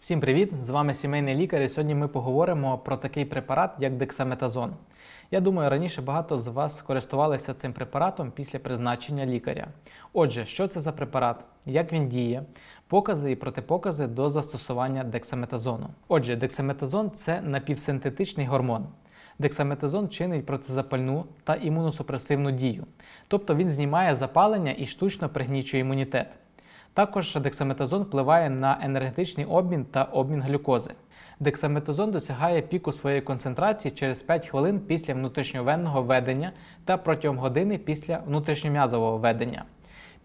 Всім привіт! З вами сімейний лікар. І сьогодні ми поговоримо про такий препарат, як дексаметазон. Я думаю, раніше багато з вас користувалися цим препаратом після призначення лікаря. Отже, що це за препарат, як він діє, покази і протипокази до застосування дексаметазону. Отже, дексаметазон це напівсинтетичний гормон. Дексаметазон чинить протизапальну та імуносупресивну дію, тобто він знімає запалення і штучно пригнічує імунітет. Також дексаметазон впливає на енергетичний обмін та обмін глюкози. Дексаметазон досягає піку своєї концентрації через 5 хвилин після внутрішньовенного введення та протягом години після внутрішньом'язового введення.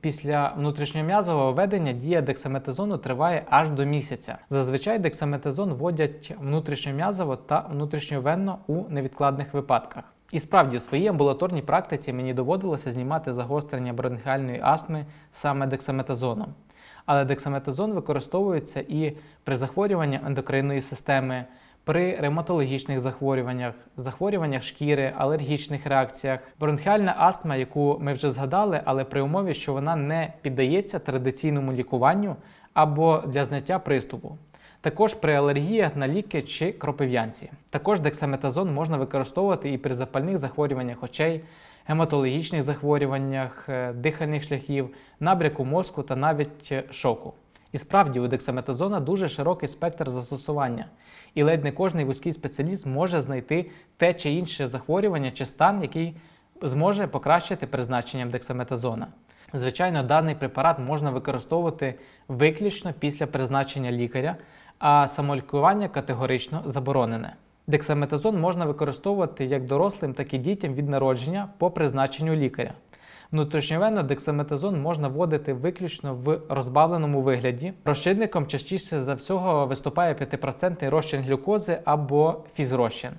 Після внутрішньом'язового введення дія дексаметазону триває аж до місяця. Зазвичай дексаметазон вводять внутрішньом'язово та внутрішньовенно у невідкладних випадках. І справді, у своїй амбулаторній практиці мені доводилося знімати загострення бронхіальної астми саме дексаметазоном. Але дексаметазон використовується і при захворюванні ендокринної системи, при ревматологічних захворюваннях, захворюваннях шкіри, алергічних реакціях, бронхіальна астма, яку ми вже згадали, але при умові, що вона не піддається традиційному лікуванню або для зняття приступу. Також при алергіях на ліки чи кропив'янці. Також дексаметазон можна використовувати і при запальних захворюваннях очей, гематологічних захворюваннях, е, дихальних шляхів, набряку мозку та навіть е, шоку. І справді у дексаметазона дуже широкий спектр застосування, і ледь не кожний вузький спеціаліст може знайти те чи інше захворювання чи стан, який зможе покращити призначенням дексаметазона. Звичайно, даний препарат можна використовувати виключно після призначення лікаря, а самолікування категорично заборонене. Дексаметазон можна використовувати як дорослим, так і дітям від народження по призначенню лікаря. Внутрішньовенно дексаметазон можна вводити виключно в розбавленому вигляді. Розчинником частіше за всього виступає 5% розчин глюкози або фізрозчин,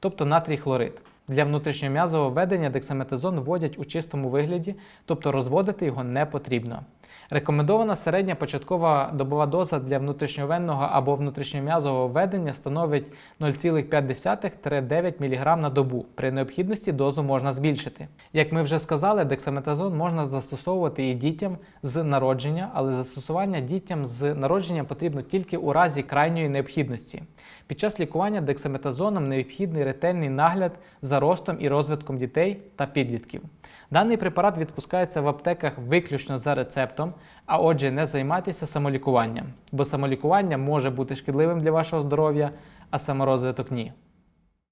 тобто натрій хлорид. Для внутрішньом'язового введення дексаметазон вводять у чистому вигляді, тобто розводити його не потрібно. Рекомендована середня початкова добова доза для внутрішньовенного або внутрішньом'язового введення становить 0,5-9 мг на добу. При необхідності дозу можна збільшити. Як ми вже сказали, дексаметазон можна застосовувати і дітям з народження, але застосування дітям з народження потрібно тільки у разі крайньої необхідності. Під час лікування дексаметазоном необхідний ретельний нагляд за ростом і розвитком дітей та підлітків. Даний препарат відпускається в аптеках виключно за рецептом, а отже, не займайтеся самолікуванням, бо самолікування може бути шкідливим для вашого здоров'я, а саморозвиток ні.